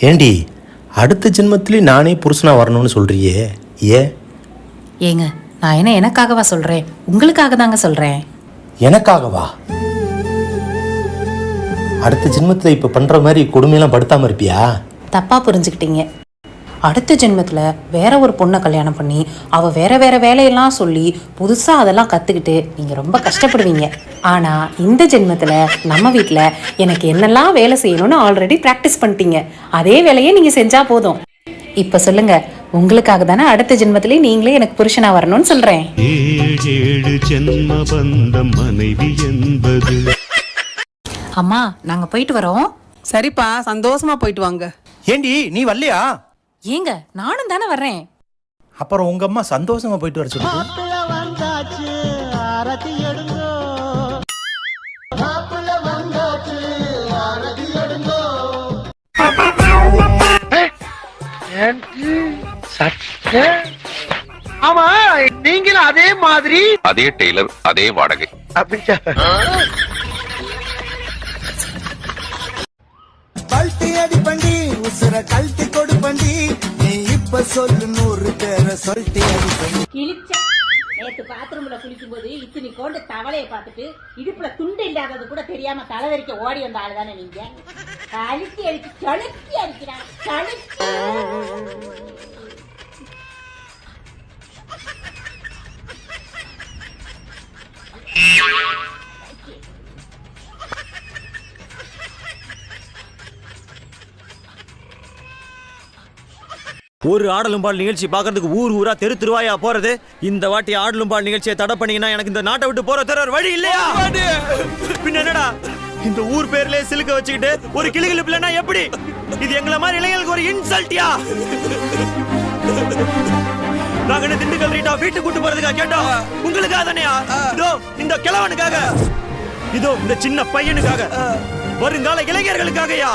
ஏண்டி அடுத்த ஜென்மத்திலேயும் நானே புருஷனா வரணும்னு சொல்றியே? ஏன் ஏங்க நான் என்ன எனக்காகவா சொல்றேன்? உங்களுக்காக தாங்க சொல்றேன். எனக்காகவா? அடுத்த ஜென்மத்தில் இப்போ பண்ற மாதிரி கொடுமையெல்லாம் படுத்தாம இருப்பியா? தப்பா புரிஞ்சுக்கிட்டீங்க. அடுத்த ஜென்மத்துல வேற ஒரு பொண்ணை கல்யாணம் பண்ணி அவ வேற வேற வேலையெல்லாம் சொல்லி புதுசா அதெல்லாம் கத்துக்கிட்டு நீங்க ரொம்ப கஷ்டப்படுவீங்க. ஆனா இந்த ஜென்மத்துல நம்ம வீட்ல எனக்கு என்னெல்லாம் வேலை செய்யணும்னு ஆல்ரெடி பிராக்டிஸ் பண்ணிட்டீங்க. அதே வேலையை நீங்க செஞ்சா போதும். இப்ப சொல்லுங்க உங்களுக்காக தானே அடுத்த ஜென்மத்திலே நீங்களே எனக்கு புருஷனா வரணும்னு சொல்றேன். ஏழேழு ஜென்ம பந்தம் மனைவி என்பது. அம்மா நாங்க போயிட்டு வரோம். சரிப்பா சந்தோஷமா போயிட்டு வாங்க. ஏண்டி நீ வரலையா? ஏங்க நானும் தானே வர்றேன். அப்புறம் உங்க அம்மா சந்தோஷமா போயிட்டு வர சொல்லுது ஆமா நீங்களும் அதே மாதிரி. அதே டெய்லர் அதே வாடகை. பல்ட்டி உசுர கழட்டி கொடுப்பண்டி நீ இப்ப சொல்லு நூறு பேரை சொல்லிட்டு அடி நேத்து பாத்ரூம்ல குளிக்கும் போது இத்தனை கோண்டு தவளைய பார்த்துட்டு இடுப்புல துண்டு இல்லாதது கூட தெரியாம தலைவரிக்க ஓடி வந்த ஆளு தானே நீங்க? கழுத்தி அடிச்சு கழுத்தி அடிக்கிறான் கழுத்தி. ஒரு ஆடலும் பால் நிகழ்ச்சி பார்க்கறதுக்கு ஊர் ஊரா தெரு திருவாயா போறது? இந்த வாட்டி ஆடலும் பால் நிகழ்ச்சியை தடை பண்ணீங்கன்னா எனக்கு இந்த நாட்டை விட்டு போற தர வழி இல்லையா? பின்ன என்னடா? இந்த ஊர் பேர்லயே சிலுக்க வச்சுக்கிட்டு ஒரு கிளிகிழிப்புலன்னா எப்படி? இது எங்களை மாதிரி இளைஞர்களுக்கு ஒரு இன்சல்ட்டியா நாங்க திண்டுக்கல் ரீட்டா வீட்டுக்கு கூட்டு போறதுக்கா கேட்டோம்? உங்களுக்காக தானேயா இதோ இந்த கிழவனுக்காக. இதோ இந்த சின்ன பையனுக்காக. வருங்கால இளைஞர்களுக்காகயா?